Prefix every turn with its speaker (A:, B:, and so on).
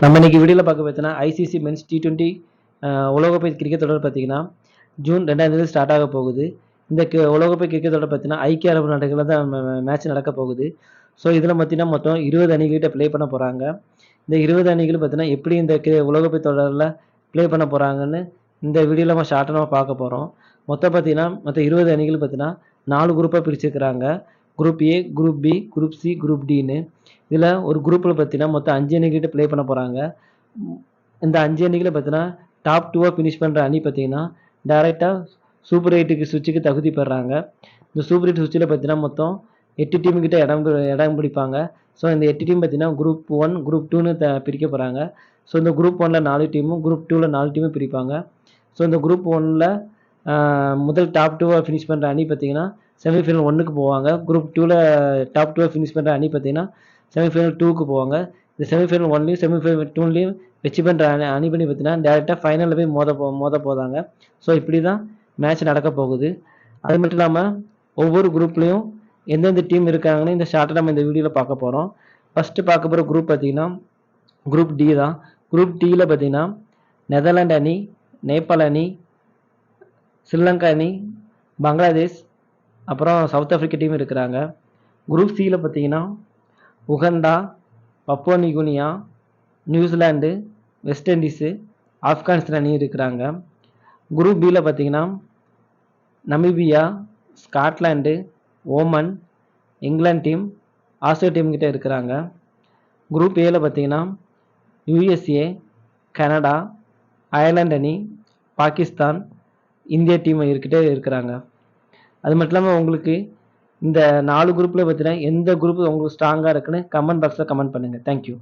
A: நம்ம இன்னைக்கு வீடியோவில் பார்க்க பார்த்தீங்கன்னா ஐசிசி மென்ஸ் டி டுவெண்ட்டி உலகப்பை கிரிக்கெட் தொடர் பார்த்தீங்கன்னா ஜூன் ரெண்டாம் தேதி ஸ்டார்ட் ஆக போகுது. இந்த கி- உலகக்கோப்பை கிரிக்கெட் தொடர் பார்த்தீங்கன்னா ஐக்கிய அரபு நாடுகளில் தான் மேட்ச் நடக்க போகுது. ஸோ இதில் பார்த்தீங்கன்னா மொத்தம் இருபது அணிகிட்ட ப்ளே பண்ண போகிறாங்க இந்த இருபது அணிகள் பார்த்தீங்கன்னா எப்படி இந்த கி- உலகக்கோப்பை தொடரில் ப்ளே பண்ண போகிறாங்கன்னு இந்த வீடியோவில் நம்ம ஷார்ட்டாக நம்ம பார்க்க போகிறோம் மொத்தம் பார்த்தீங்கன்னா மொத்தம் இருபது அணிகள் பார்த்தீங்கன்னா நாலு குரூப்பாக பிரிச்சிருக்கிறாங்க. Group A group B group C group டின்னு இதில் ஒரு குரூப்பில் பார்த்தீங்கன்னா மொத்தம் அஞ்சு அணிக்கிட்ட ப்ளே பண்ண போகிறாங்க இந்த அஞ்சு அணிகளை பார்த்தீங்கன்னா டாப் டூவாக ஃபினிஷ் பண்ணுற அணி பார்த்தீங்கன்னா டேரெக்டாக சூப்பர் எயிட்டுக்கு சுவிட்சுக்கு தகுதி பெறாங்க. இந்த சூப்பர் எயிட் சுவிட்சில் பார்த்தீங்கன்னா மொத்தம் எட்டு டீம் கிட்ட இடம் இடம் பிடிப்பாங்க. ஸோ இந்த எட்டு டீம் பார்த்தீங்கன்னா குரூப் ஒன் குரூப் டூன்னு த பிரிக்க போகிறாங்க ஸோ இந்த குரூப் ஒனில் நாலு டீமும் குரூப் டூவில் நாலு டீமும் பிரிப்பாங்க. ஸோ இந்த குரூப் ஒனில் முதல் டாப் டூவாக ஃபினிஷ் பண்ணுற அணி பார்த்தீங்கன்னா செமிஃபைனல் ஒன்றுக்கு போவாங்க. குரூப் டூவில் டாப் டூவாக ஃபினிஷ் பண்ணுற அணி பார்த்தீங்கன்னா செமிஃபைனல் டூக்கு போவாங்க. இந்த செமிஃபைனல் ஒன்லையும் செமிஃபைனல் டூலையும் வெற்றி பண்ணுற அணி அணி பண்ணி பார்த்தீங்கன்னா டேரெக்டாக ஃபைனலில் போய் மோத போ மோத போதாங்க ஸோ இப்படி தான் மேட்ச் நடக்க போகுது. அது மட்டும் இல்லாமல் ஒவ்வொரு குரூப்லேயும் எந்தெந்த டீம் இருக்காங்கன்னு இந்த ஷார்ட்டை நம்ம இந்த வீடியோவில் பார்க்க போகிறோம் ஃபஸ்ட்டு பார்க்க போகிற குரூப் பார்த்தீங்கன்னா குரூப் டி தான். குரூப் டியில் பார்த்தீங்கன்னா நெதர்லாண்ட் அணி நேபாள் அணி ஸ்ரீலங்கா அணி பங்களாதேஷ் அப்புறம் சவுத் ஆஃப்ரிக்கா டீம் இருக்கிறாங்க. குரூப் சியில் பார்த்தீங்கன்னா Uganda Papua நிகுனியா New Zealand west Indies Afghanistan அணி இருக்கிறாங்க. குரூப் பியில் பார்த்தீங்கன்னா Namibia Scotland Oman England team Australia team கிட்ட இருக்கிறாங்க. குரூப் ஏல பார்த்தீங்கன்னா யூஎஸ்ஏ கனடா அயர்லாந்து அணி பாகிஸ்தான் இந்தியா டீம் இருக்கிட்டே இருக்கிறாங்க. அது மட்டும் இல்லாமல் உங்களுக்கு இந்த நாலு குரூப்பில் பார்த்தீங்கன்னா எந்த குரூப் உங்களுக்கு ஸ்ட்ராங்காக இருக்குன்னு கமெண்ட் பாக்ஸில் கமெண்ட் பண்ணுங்கள் தேங்க்யூ